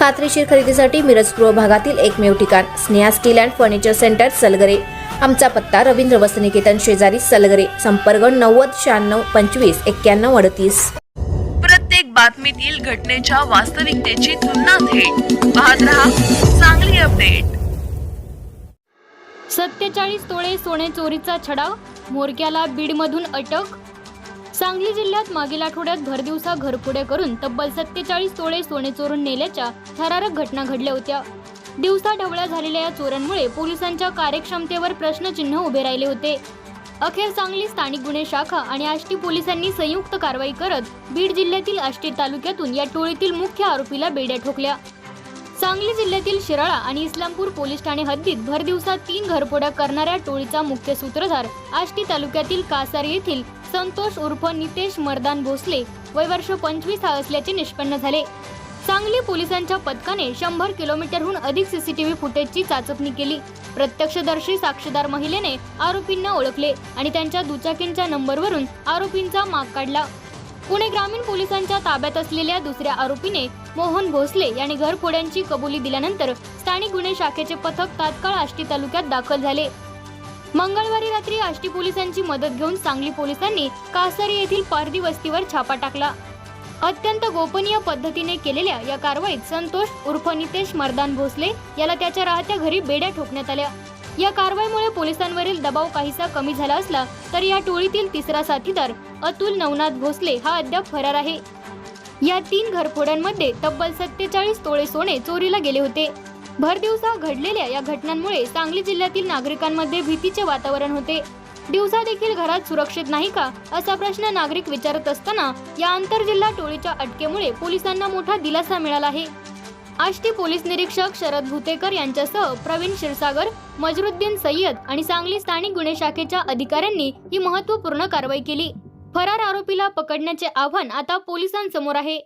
खात्रीशीर खरेदीसाठी मिरज पूर्व भागातील एकमेव ठिकाण Sneha steel and furniture centre Salgare. आमचा पत्ता रवींद्र वसनिकेतन शेजारी सलगरे संपर्क नव्वद शहाण्णव पंचवीस एक्क्याण्णव अडतीस. प्रत्येक बातमीतील घटनेच्या वास्तविकतेची तुलना थेट. पाहत रहा चांगली अपडेट. सत्तेचाळीस तोळे सोने चोरीचा छडा मोरक्याला बीडमधून अटक सांगली जिल्ह्यात मागील आठवड्यात भरदिवसा घरफोड्या करून तब्बल सत्तेचाळीस तोळे सोने चोरून नेल्याच्या थरारक घटना घडल्या होत्या. दिवसा ढवळ्या झालेल्या या चोरांमुळे पोलिसांच्या कार्यक्षमतेवर प्रश्नचिन्ह उभे राहिले होते. अखेर सांगली स्थानिक गुन्हे शाखा आणि आष्टी पोलिसांनी संयुक्त कारवाई करत बीड जिल्ह्यातील आष्टी तालुक्यातून या टोळीतील मुख्य आरोपीला बेड्या ठोकल्या. सांगली जिल्ह्यातील शिराळा आणि इस्लामपूर पोलीस ठाणे हद्दीत भर दिवसात तीन घरफोड्या करणाऱ्या टोळीचा मुख्य सूत्रधार आष्टी तालुक्यातील कासार येथील संतोष उर्फ नितेश मर्दान भोसले वय वर्ष पंचवीस हा असल्याचे निष्पन्न झाले. सांगली पोलिसांच्या पथकाने शंभर किलोमीटरहून अधिक सीसीटीव्ही फुटेजची चाचपणी केली. प्रत्यक्षदर्शी साक्षीदार महिलेने आरोपींना ओळखले आणि त्यांच्या दुचाकींच्या नंबरवरून आरोपींचा माग काढला. पुणे ग्रामीण पोलिसांच्या ताब्यात असलेल्या दुसऱ्या आरोपीने मोहन भोसले यांनी घरफोड्यांची कबुली दिल्यानंतर स्थानिक गुन्हे शाखेचे पथक तात्काळ आष्टी तालुक्यात दाखल झाले. मंगळवारी रात्री आष्टी पोलिसांची मदत घेऊन सांगली पोलिसांनी कासारी येथील पारधी वस्तीवर छापा टाकला. अत्यंत गोपनीय पद्धतीने केलेल्या या कारवाईत संतोष उर्फ नितेश मर्दान भोसले याला त्याच्या राहत्या घरी बेड्या ठोकण्यात आल्या. या कारवाईमुळे पोलिसांवरील दबाव काहीसा कमी झाला असला तरी या टोळीतील तिसरा साथीदार अतुल नवनाथ भोसले हा अद्याप फरार आहे. या तीन घरफोड्यांमध्ये तब्बल सत्तेचाळीस तोळे सोने चोरीला गेले होते. भरदिवसा घडलेल्या या घटनांमुळे सांगली जिल्ह्यातील नागरिकांमध्ये भीतीचे वातावरण होते. दिवसा देखील घरात सुरक्षित नाही का असा प्रश्न नागरिक विचारत असताना या आंतरजिल्हा टोळीच्या अटकेमुळे पोलिसांना मोठा दिलासा मिळाला आहे. आष्टी पोलीस निरीक्षक शरद भुतेकर यांच्यासह प्रवीण क्षीरसागर मजरुद्दीन सय्यद आणि सांगली स्थानिक गुन्हे शाखेच्या अधिकाऱ्यांनी ही महत्त्वपूर्ण कारवाई केली. फरार आरोपीला पकडण्याचे आव्हान आता पोलिसांसमोर आहे.